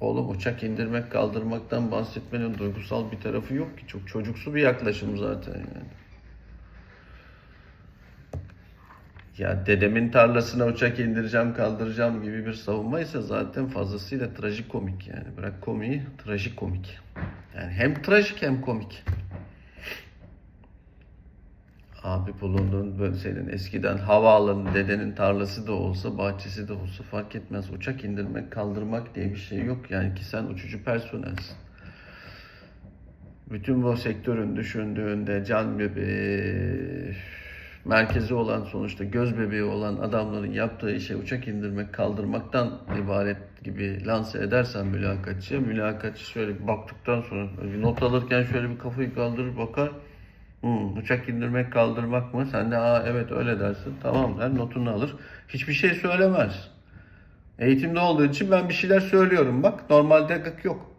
Oğlum uçak indirmek kaldırmaktan bahsetmenin duygusal bir tarafı yok ki. Çok çocuksu bir yaklaşım zaten yani. Ya dedemin tarlasına uçak indireceğim kaldıracağım gibi bir savunmaysa zaten fazlasıyla trajikomik yani. Bırak komiği trajikomik. Yani hem trajik hem komik. Abi bulunduğun senin eskiden havaalanı dedenin tarlası da olsa bahçesi de olsa fark etmez. Uçak indirmek kaldırmak diye bir şey yok. Yani ki sen uçucu personelsin. Bütün bu sektörün düşündüğünde can bebeği merkezi olan sonuçta göz bebeği olan adamların yaptığı işe uçak indirmek kaldırmaktan ibaret gibi lanse edersen mülakatçıya mülakatçı şöyle bir baktıktan sonra not alırken şöyle bir kafayı kaldırır bakar Hmm, uçak indirmek kaldırmak mı? Sen de aa evet öyle dersin. Tamam der notunu alır. Hiçbir şey söylemez. Eğitimde olduğu için ben bir şeyler söylüyorum bak. Normalde gık yok.